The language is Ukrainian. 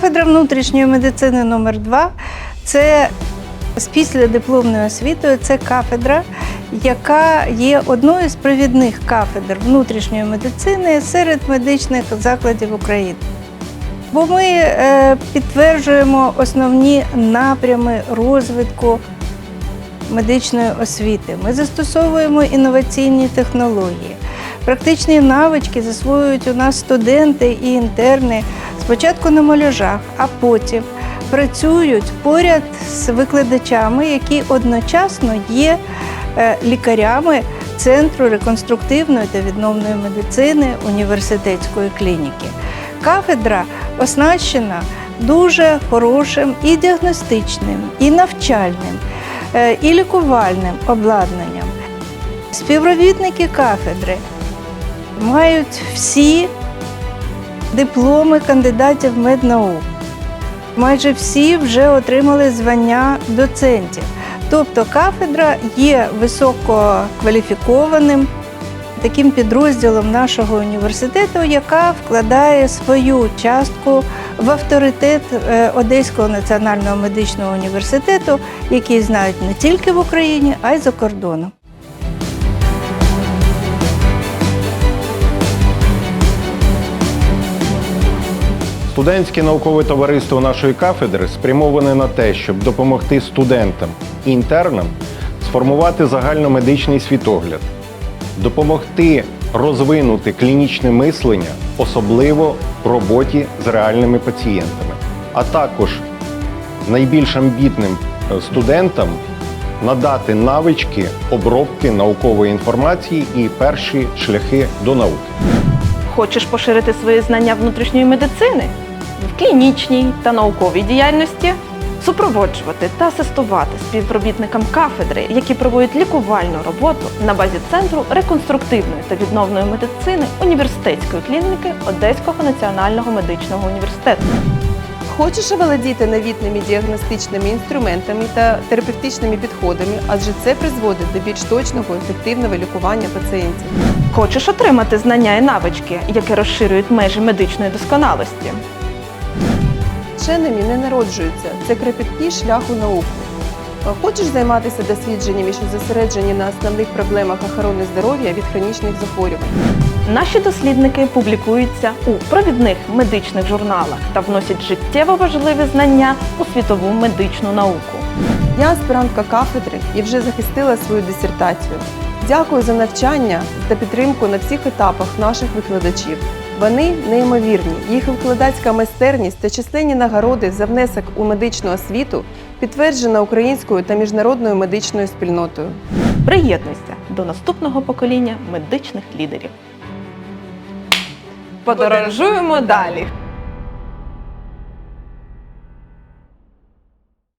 Кафедра внутрішньої медицини номер 2 це з післядипломною освітою. Це кафедра, яка є одною з провідних кафедр внутрішньої медицини серед медичних закладів України. Бо ми е, підтверджуємо основні напрями розвитку медичної освіти. Ми застосовуємо інноваційні технології. Практичні навички засвоюють у нас студенти і інтерни спочатку на молежах, а потім працюють поряд з викладачами, які одночасно є е, лікарями Центру реконструктивної та відновної медицини університетської клініки. Кафедра оснащена дуже хорошим і діагностичним, і навчальним, е, і лікувальним обладнанням. Співробітники кафедри мають всі дипломи кандидатів меднаук. Майже всі вже отримали звання доцентів. Тобто кафедра є висококваліфікованим таким підрозділом нашого університету, яка вкладає свою частку в авторитет е, Одеського національного медичного університету, який знають не тільки в Україні, а й за кордоном. Студентське наукове товариство нашої кафедри спрямоване на те, щоб допомогти студентам і інтернам сформувати загальномедичний світогляд, допомогти розвинути клінічне мислення, особливо в роботі з реальними пацієнтами, а також найбільш амбітним е, студентам надати навички обробки наукової інформації і перші шляхи до науки. Хочеш поширити свої знання внутрішньої медицини в клінічній та науковій діяльності, супроводжувати та асистувати співробітникам кафедри, які проводять лікувальну роботу на базі Центру реконструктивної та відновної медицини університетської клініки Одеського національного медичного університету. Хочеш оволодіти новітними діагностичними інструментами та терапевтичними підходами, адже це призводить до більш точного ефективного лікування пацієнтів. Хочеш отримати знання і навички, які розширюють межі медичної досконалості. Вченими не народжуються, це кропіткий шлях у науку. Хочеш займатися дослідженнями, що зосереджені на основних проблемах охорони здоров'я від хронічних захворювань? Наші дослідники публікуються у провідних медичних журналах та вносять життєво важливі знання у світову медичну науку. Я аспірантка кафедри і вже захистила свою дисертацію. Дякую за навчання та підтримку на всіх етапах наших викладачів. Вони неймовірні. Їх викладацька майстерність та численні нагороди за внесок у медичну освіту підтверджена українською та міжнародною медичною спільнотою. Приєднуйся до наступного покоління медичних лідерів. Подорожуємо далі.